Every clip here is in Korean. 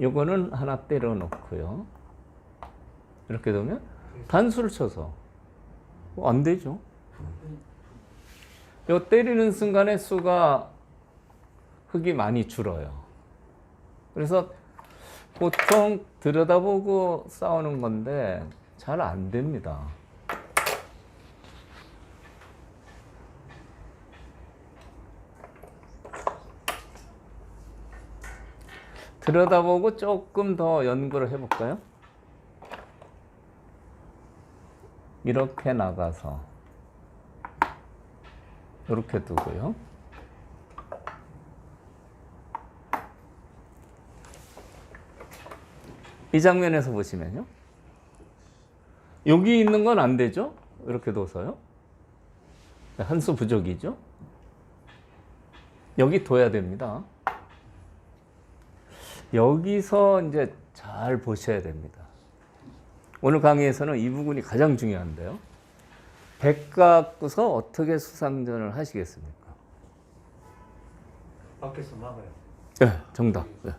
요거는 하나 때려 놓고요. 이렇게 되면 단수를 쳐서 어, 안 되죠. 요 때리는 순간에 수가 흙이 많이 줄어요. 그래서 보통 들여다보고 싸우는 건데 잘 안 됩니다. 들여다보고 조금 더 연구를 해볼까요? 이렇게 나가서 이렇게 두고요. 이 장면에서 보시면요. 여기 있는 건 안 되죠? 이렇게 둬서요. 한 수 부족이죠? 여기 둬야 됩니다. 여기서 이제 잘 보셔야 됩니다. 오늘 강의에서는 이 부분이 가장 중요한데요. 백 갖고서 어떻게 수상전을 하시겠습니까? 밖에서 막아요. 네, 정답. 네.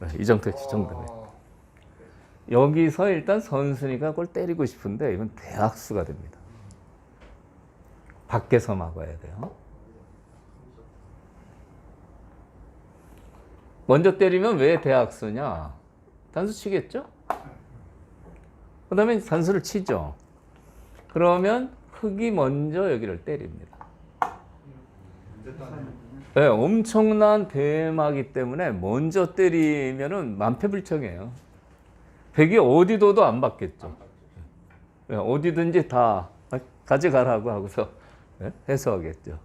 네, 이정택 씨 정답이에요. 여기서 일단 선순이가 그걸 때리고 싶은데 이건 대학수가 됩니다. 밖에서 막아야 돼요. 먼저 때리면 왜 대학수냐? 단수 치겠죠? 그 다음에 단수를 치죠. 그러면 흙이 먼저 여기를 때립니다. 네, 엄청난 대마기 때문에 먼저 때리면은 만패불청이에요. 백이 어디 둬도 안 받겠죠. 네, 어디든지 다 가져가라고 하고서 네, 해소하겠죠.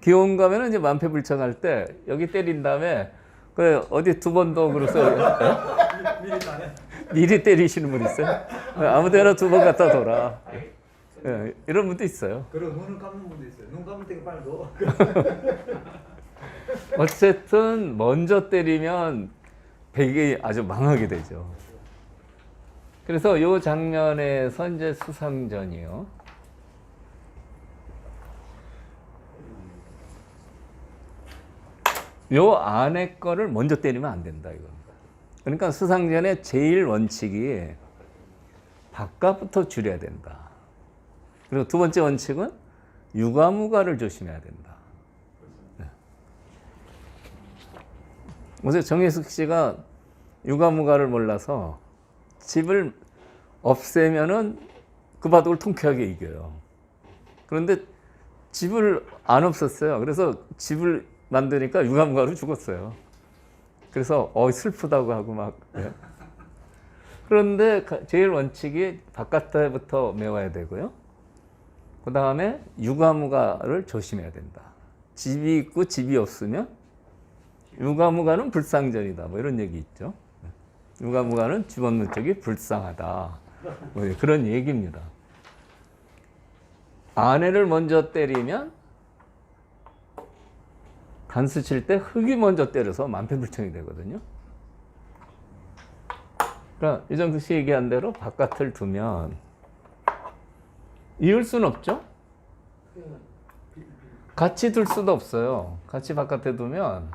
기온 가면은 이제 만패불청할 때 여기 때린 다음에 그 어디 두번더 그래서 미리 나네. 미리 때리시는 분 있어요? 네, 아무데나 두 번 갖다 둬라. 네, 이런 분도 있어요. 그리고 눈을 감는 분도 있어요. 눈 감을 때 빨리 넣어. 어쨌든 먼저 때리면 백이 아주 망하게 되죠. 그래서 이 장면에서 이제 수상전이요. 요 안에 거를 먼저 때리면 안 된다 이거. 그러니까 수상전의 제일 원칙이 바깥부터 줄여야 된다. 그리고 두 번째 원칙은 유가무가를 조심해야 된다. 어제 정혜숙 씨가 유가무가를 몰라서 집을 없애면은 그 바둑을 통쾌하게 이겨요. 그런데 집을 안 없었어요. 그래서 집을 만드니까 유가무가로 죽었어요. 그래서 어 슬프다고 하고 막 예. 그런데 가- 제일 원칙이 바깥에부터 메워야 되고요. 그 다음에 유가무가를 조심해야 된다. 집이 있고 집이 없으면 유가무가는 불상전이다. 뭐 이런 얘기 있죠. 유가무가는 집 없는 쪽이 불쌍하다. 뭐 그런 얘기입니다. 아내를 먼저 때리면 단수 칠 때 흙이 먼저 때려서 만패불청이 되거든요. 그러니까 이정수 씨 얘기한 대로 바깥을 두면 이을 수는 없죠. 같이 둘 수도 없어요. 같이 바깥에 두면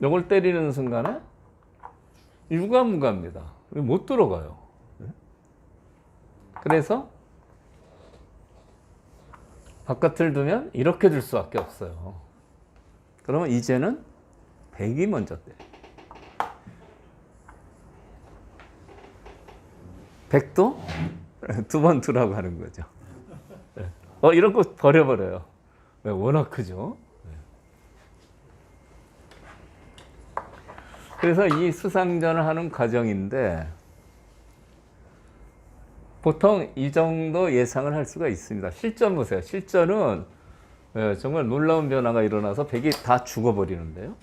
이걸 때리는 순간에 유가무가입니다. 못 들어가요. 그래서 바깥을 두면 이렇게 둘 수밖에 없어요. 그러면 이제는 백이 먼저 때려. 백도 두 번 두라고 하는 거죠. 어 이런 거 버려버려요. 왜? 워낙 크죠. 그래서 이 수상전을 하는 과정인데 보통 이 정도 예상을 할 수가 있습니다. 실전 보세요. 실전은 예, 정말 놀라운 변화가 일어나서 백이 다 죽어버리는데요.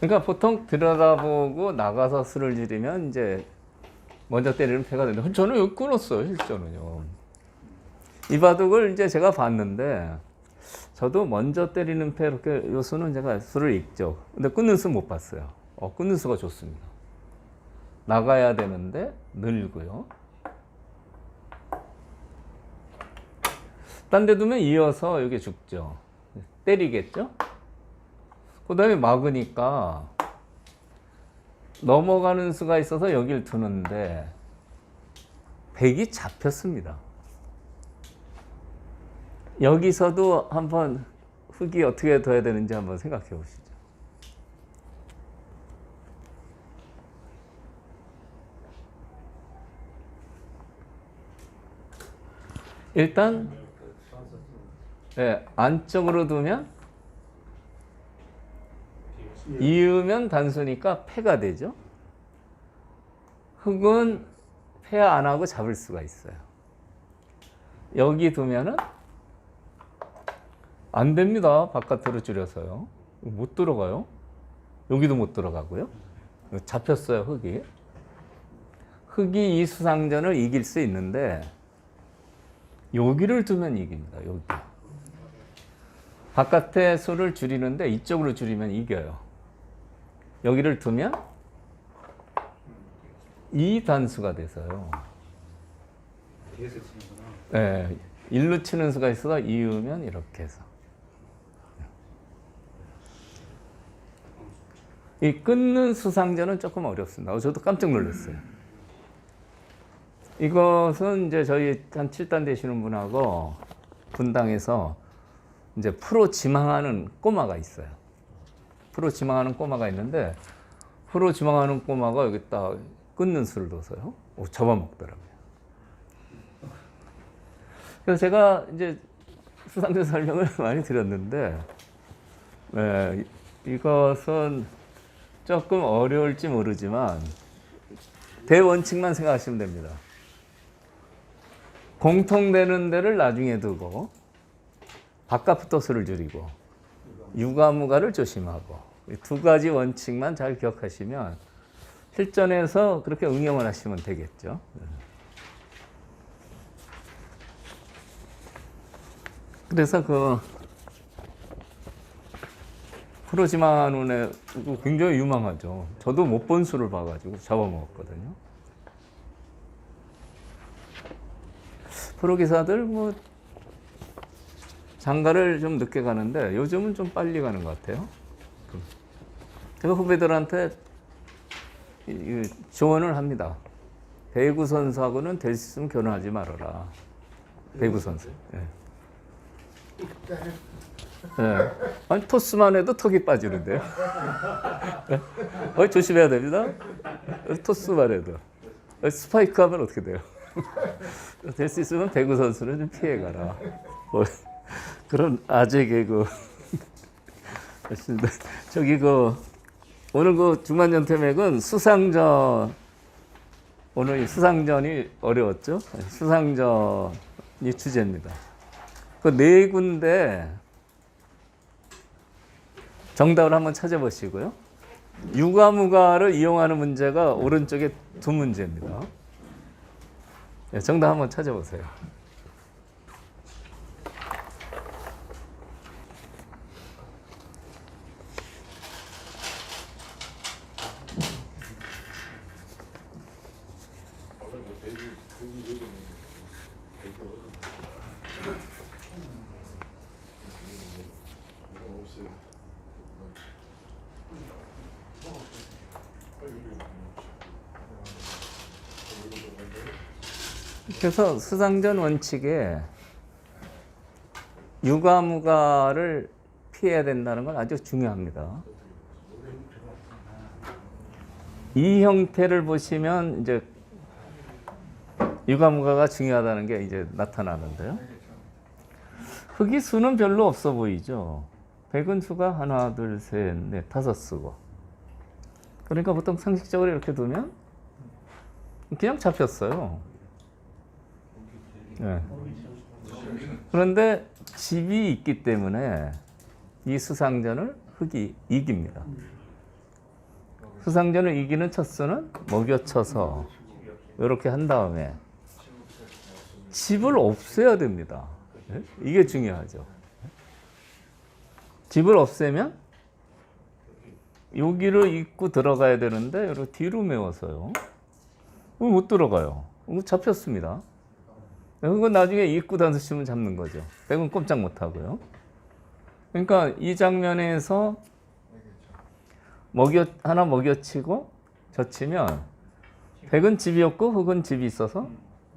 그러니까 보통 들여다보고 나가서 수를 지르면 이제 먼저 때리는 패가 되는데 저는 끊었어요 실전은요. 이 바둑을 이제 제가 봤는데 저도 먼저 때리는 패 이렇게 그, 요 수는 제가 수를 읽죠. 근데 끊는 수 못 봤어요. 어, 끊는 수가 좋습니다. 나가야 되는데 늘고요. 딴 데 두면 이어서 여기 죽죠. 때리겠죠? 그 다음에 막으니까 넘어가는 수가 있어서 여길 두는데 백이 잡혔습니다. 여기서도 한번 흙이 어떻게 둬야 되는지 한번 생각해 보시죠. 일단 예, 안쪽으로 두면 이으면 단수니까 패가 되죠. 흙은 패 안 하고 잡을 수가 있어요. 여기 두면은 안 됩니다. 바깥으로 줄여서요. 못 들어가요. 여기도 못 들어가고요. 잡혔어요, 흙이. 흙이 이 수상전을 이길 수 있는데 여기를 두면 이깁니다. 여기. 바깥의 수를 줄이는데 이쪽으로 줄이면 이겨요. 여기를 두면 이 단수가 돼서요. 예, 일로 치는 수가 있어서 이으면 이렇게 해서. 이 끊는 수상전은 조금 어렵습니다. 어, 저도 깜짝 놀랐어요. 이것은 이제 저희 한 7단 되시는 분하고 분당에서 이제 프로 지망하는 꼬마가 있어요. 프로 지망하는 꼬마가 있는데 프로 지망하는 꼬마가 여기다 끊는 수를 둬서요. 오, 잡아먹더라고요. 그래서 제가 이제 수상전 설명을 많이 드렸는데 네, 이- 이것은 조금 어려울지 모르지만 대원칙만 생각하시면 됩니다. 공통되는 데를 나중에 두고 바깥 부터 수를 줄이고 유가무가를 조심하고 이두 가지 원칙만 잘 기억하시면 실전에서 그렇게 응용을 하시면 되겠죠. 그래서 그 프로지마 눈에 굉장히 유망하죠. 저도 못 본 수를 봐가지고 잡아먹었거든요. 프로 기사들 뭐 장가를 좀 늦게 가는데 요즘은 좀 빨리 가는 것 같아요. 제가 후배들한테 조언을 합니다. 배구 선수하고는 될 수 있으면 결혼하지 말아라. 배구 선수. 예. 예. 아니 토스만 해도 턱이 빠지는데요. 예. 어, 조심해야 됩니다. 토스만 해도 어, 스파이크 하면 어떻게 돼요? 될 수 있으면 배구 선수는 좀 피해가라. 뭐 그런 아재 개그. 저기 그 오늘 그 중만전태맥은 수상전 오늘 이 수상전이 어려웠죠? 네, 수상전이 주제입니다. 그 네 군데 정답을 한번 찾아보시고요. 유가무가를 이용하는 문제가 오른쪽에 두 문제입니다. 네, 정답 한번 찾아보세요. 그래서 수상전 원칙에 유가무가를 피해야 된다는 건 아주 중요합니다. 이 형태를 보시면 이제 유가무가가 중요하다는 게 이제 나타나는데요. 흑이 수는 별로 없어 보이죠. 백은 수가 하나, 둘, 셋, 넷, 다섯 수고. 그러니까 보통 상식적으로 이렇게 두면 그냥 잡혔어요. 네. 그런데 집이 있기 때문에 이 수상전을 흑이 이깁니다. 수상전을 이기는 첫 수는 먹여쳐서 이렇게 한 다음에 집을 없애야 됩니다. 네? 이게 중요하죠. 집을 없애면 여기를 입고 들어가야 되는데 여기 뒤로 메워서요. 못 들어가요. 잡혔습니다. 그건 나중에 단수 치면 잡는 거죠. 백은 꼼짝 못 하고요. 그러니까 이 장면에서 먹여 하나 먹여치고 젖히면 백은 집이 없고 흑은 집이 있어서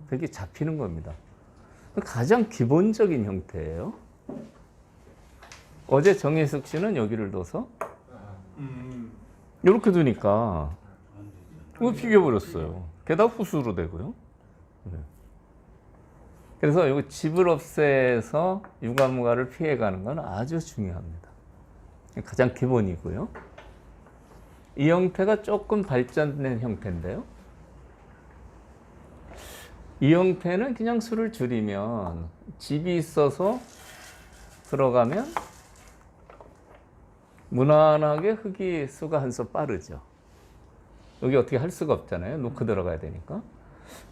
백이 잡히는 겁니다. 가장 기본적인 형태예요. 어제 정혜숙 씨는 여기를 둬서 음. 이렇게 두니까 이거 비겨버렸어요. 게다가 후수로 되고요. 네. 그래서 집을 없애서 유가무가를 피해가는 건 아주 중요합니다. 가장 기본이고요. 이 형태가 조금 발전된 형태인데요. 이 형태는 그냥 수를 줄이면 집이 있어서 들어가면 무난하게 흙이 수가 한 수 빠르죠. 여기 어떻게 할 수가 없잖아요. 놓고 들어가야 되니까.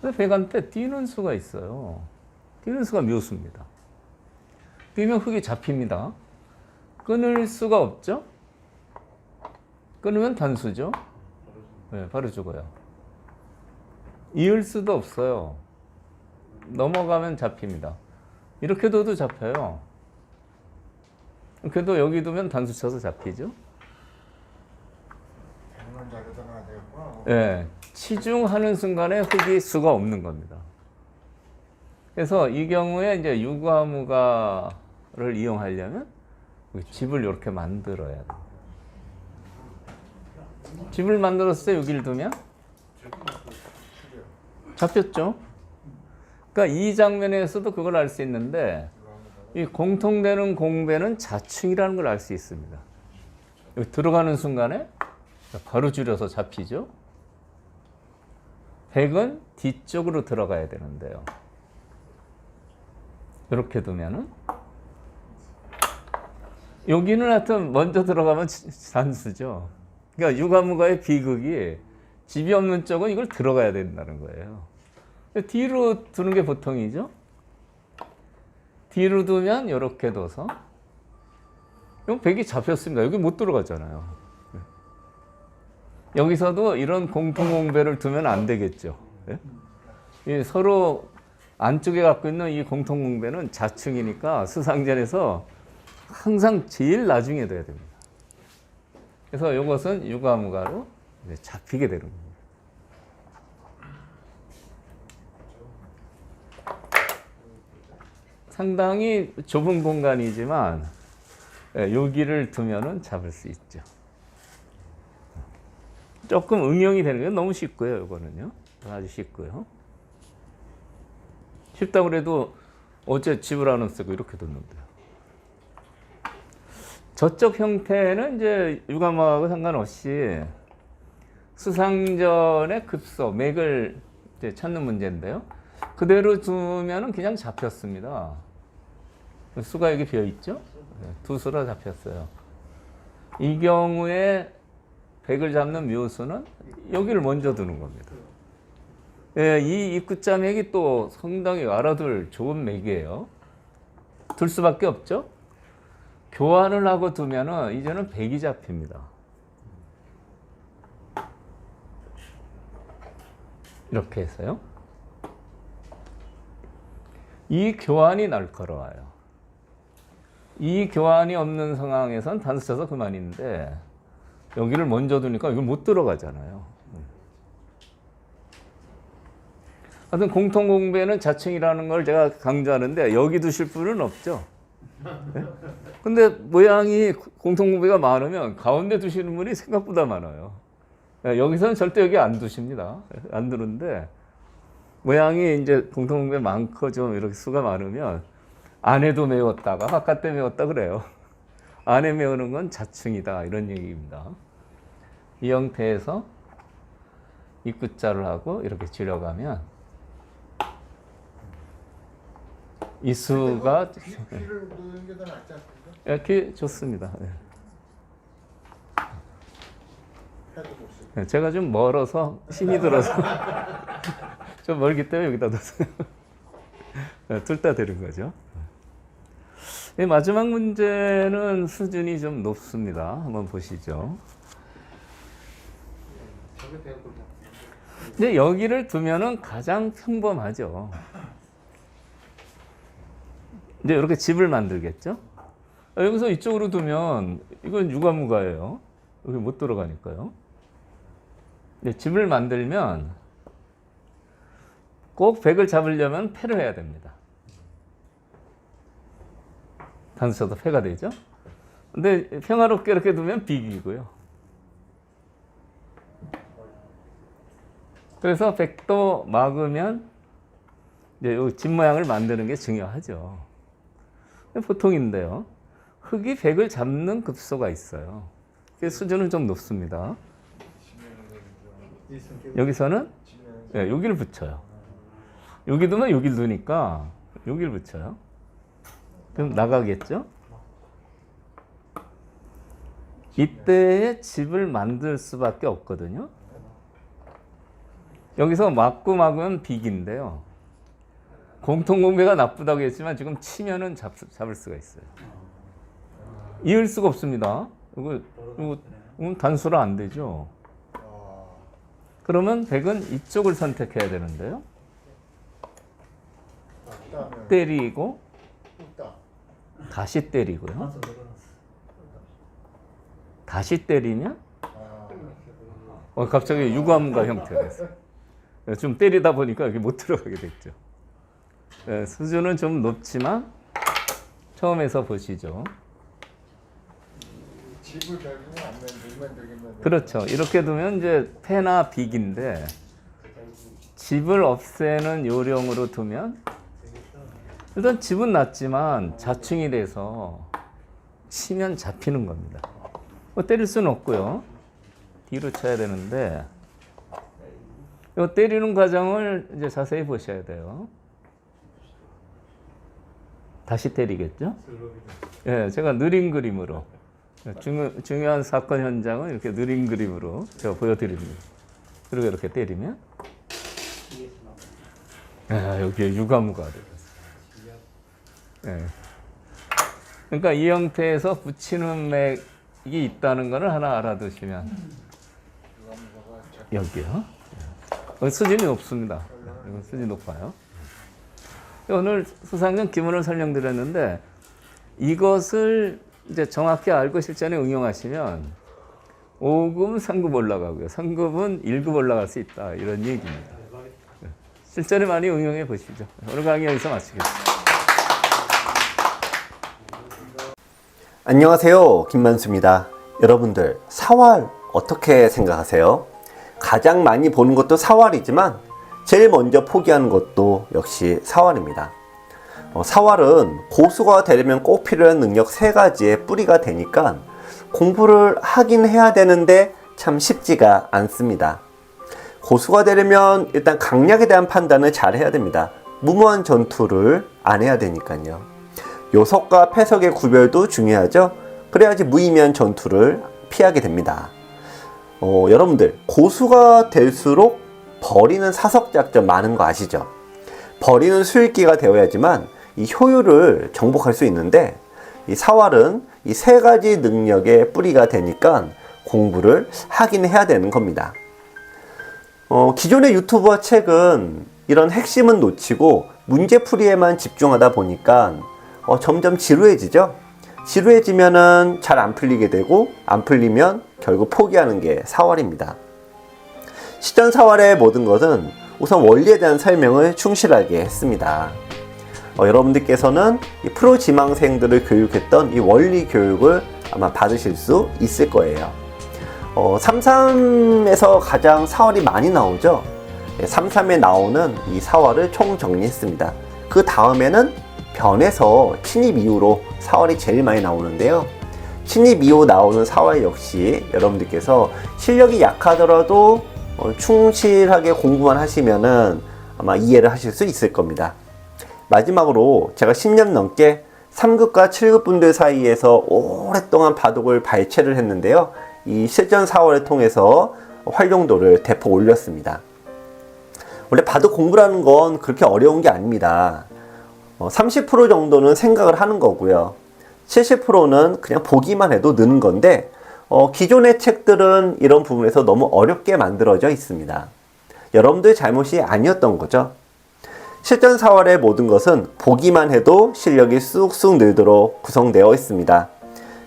근데 백한테 뛰는 수가 있어요. 뛰는 수가 묘수입니다. 뛰면 흙이 잡힙니다. 끊을 수가 없죠. 끊으면 단수죠. 네, 바로 죽어요. 이을 수도 없어요. 넘어가면 잡힙니다. 이렇게 둬도 잡혀요. 그래도 여기 두면 단수 쳐서 잡히죠. 예, 치중하는 순간에 흙이 수가 없는 겁니다. 그래서 이 경우에 이제 유가무가를 이용하려면 집을 이렇게 만들어야 돼요. 집을 만들었을 때 여기를 두면 잡혔죠. 그러니까 이 장면에서도 그걸 알 수 있는데 이 공통되는 공배는 자충이라는 걸 알 수 있습니다. 들어가는 순간에 바로 줄여서 잡히죠. 백은 뒤쪽으로 들어가야 되는데요. 이렇게 두면은 여기는 하여튼 먼저 들어가면 지- 단수죠. 그러니까 유가무가의 비극이 집이 없는 쪽은 이걸 들어가야 된다는 거예요. 뒤로 두는 게 보통이죠. 뒤로 두면 이렇게 둬서 이건 백이 잡혔습니다. 여기 못 들어가잖아요. 여기서도 이런 공통공배를 두면 안 되겠죠. 예? 이 서로 안쪽에 갖고 있는 이 공통공배는 자충이니까 수상전에서 항상 제일 나중에 둬야 됩니다. 그래서 이것은 유가무가로 잡히게 되는 겁니다. 상당히 좁은 공간이지만 예, 여기를 두면은 잡을 수 있죠. 조금 응용이 되는 게 너무 쉽고요. 이거는요. 아주 쉽고요. 쉽다고 그래도 어제 집을 안 쓰고 이렇게 뒀는데요. 저쪽 형태는 이제 육아마하고 상관없이 수상전의 급소, 맥을 찾는 문제인데요. 그대로 두면은 그냥 잡혔습니다. 수가 여기 비어 있죠? 네, 두 수로 잡혔어요. 이 경우에 백을 잡는 묘수는 여기를 먼저 두는 겁니다. 예, 이 입구자 맥이 또 상당히 알아둘 좋은 맥이에요. 둘 수밖에 없죠? 교환을 하고 두면은 이제는 백이 잡힙니다. 이렇게 해서요. 이 교환이 날카로워요. 이 교환이 없는 상황에선 단수 쳐서 그만인데 여기를 먼저 두니까 이걸 못 들어가잖아요. 하여튼 공통공배는 자칭이라는 걸 제가 강조하는데 여기 두실 분은 없죠. 네? 근데 모양이 공통공배가 많으면 가운데 두시는 분이 생각보다 많아요. 네, 여기서는 절대 여기 안 두십니다. 안 두는데 모양이 이제 공통공배 많고 좀 이렇게 수가 많으면 안에도 메웠다가 바깥에 메웠다 그래요. 안에 메우는 건 자충이다 이런 얘기입니다. 이 형태에서 입구자를 하고 이렇게 줄여가면 이 수가 귀, 귀를 누르는 게 더 낫지 않습니까? 이렇게 좋습니다. 예. 해도 못 쓰고. 예, 제가 좀 멀어서 힘이 들어서 좀 멀기 때문에 여기다 뒀어요. 예, 둘다 되는 거죠. 예, 마지막 문제는 수준이 좀 높습니다. 한번 보시죠. 저게. 근데 여기를 두면은 가장 평범하죠. 이제 이렇게 집을 만들겠죠. 아, 여기서 이쪽으로 두면 이건 유가무가예요. 여기 못 들어가니까요. 이제 집을 만들면 꼭 백을 잡으려면 패를 해야 됩니다. 단수쳐도 패가 되죠. 근데 평화롭게 이렇게 두면 비기고요. 그래서 백도 막으면 이제 요집 모양을 만드는 게 중요하죠. 보통인데요. 흙이 백을 잡는 급소가 있어요. 그 수준은 좀 높습니다. 여기서는 예, 여기를 붙여요. 여기 두면 여기를 두니까 여기를 붙여요. 그럼 나가겠죠? 이때에 집을 만들 수밖에 없거든요. 여기서 막으면 비기인데요. 공통공배가 나쁘다고 했지만 지금 치면은 잡, 잡을 수가 있어요. 이을 수가 없습니다. 이거, 이거, 단수로 안 되죠. 어, 그러면 백은 이쪽을 선택해야 되는데요. 때리고. 다시 때리고요. 다시 때리면 아, 어, 갑자기 유감가 형태가 됐어요. 좀 때리다 보니까 여기 못 들어가게 됐죠. 예, 수준은 좀 높지만 처음에서 보시죠. 집을 안 만들면 되겠는데. 그렇죠. 이렇게 두면 이제 패나 빅인데 집을 없애는 요령으로 두면 일단 집은 낮지만 자충이 돼서 치면 잡히는 겁니다. 뭐 때릴 수는 없고요. 뒤로 쳐야 되는데 이 때리는 과정을 이제 자세히 보셔야 돼요. 다시 때리겠죠? 예, 제가 느린 그림으로 중요, 중요한 사건 현장은 이렇게 느린 그림으로 제가 보여드립니다. 그리고 이렇게 때리면 아, 여기에 유가무가 되겠어요. 예. 그러니까 이 형태에서 붙이는 맥이 있다는 것을 하나 알아두시면 여기요. 예. 어, 수준이 높습니다. 수준이 높아요. 오늘 수상전 기본을 설명드렸는데 이것을 이제 정확히 알고 실전에 응용하시면 5급, 3급 올라가고요. 3급은 1급 올라갈 수 있다. 이런 얘기입니다. 예. 실전에 많이 응용해 보시죠. 오늘 강의 여기서 마치겠습니다. 안녕하세요. 김만수입니다. 여러분들, 사활 어떻게 생각하세요? 가장 많이 보는 것도 사활이지만 제일 먼저 포기하는 것도 역시 사활입니다. 어, 사활은 고수가 되려면 꼭 필요한 능력 세 가지의 뿌리가 되니까 공부를 하긴 해야 되는데 참 쉽지가 않습니다. 고수가 되려면 일단 강약에 대한 판단을 잘 해야 됩니다. 무모한 전투를 안 해야 되니까요. 요석과 패석의 구별도 중요하죠. 그래야지 무의미한 전투를 피하게 됩니다. 어, 여러분들 고수가 될수록 버리는 사석 작전 많은 거 아시죠? 버리는 수익기가 되어야지만 이 효율을 정복할 수 있는데 이 사활은 이 세 가지 능력의 뿌리가 되니까 공부를 하긴 해야 되는 겁니다. 어, 기존의 유튜브와 책은 이런 핵심은 놓치고 문제풀이에만 집중하다 보니까 어, 점점 지루해지죠. 지루해지면은 잘 안 풀리게 되고 안 풀리면 결국 포기하는 게 사활입니다. 시전 사활의 모든 것은 우선 원리에 대한 설명을 충실하게 했습니다. 어, 여러분들께서는 이 프로 지망생들을 교육했던 이 원리 교육을 아마 받으실 수 있을 거예요. 어, 33에서 가장 사활이 많이 나오죠. 33에 나오는 이 사활을 총 정리했습니다. 그 다음에는 변에서 친입 이후로 사활이 제일 많이 나오는데요. 친입 이후 나오는 사활 역시 여러분들께서 실력이 약하더라도 어, 충실하게 공부만 하시면은 아마 이해를 하실 수 있을 겁니다. 마지막으로 제가 10년 넘게 3급과 7급 분들 사이에서 오랫동안 바둑을 발췌를 했는데요. 이 실전 4월을 통해서 활용도를 대폭 올렸습니다. 원래 바둑 공부라는 건 그렇게 어려운 게 아닙니다. 어, 30% 정도는 생각을 하는 거고요. 70%는 그냥 보기만 해도 느는 건데, 어, 기존의 책들은 이런 부분에서 너무 어렵게 만들어져 있습니다. 여러분들 잘못이 아니었던 거죠. 실전 4월의 모든 것은 보기만 해도 실력이 쑥쑥 늘도록 구성되어 있습니다.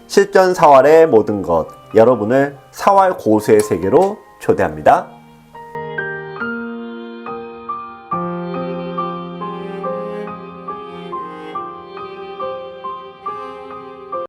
실전 4월의 모든 것, 여러분을 4월 고수의 세계로 초대합니다.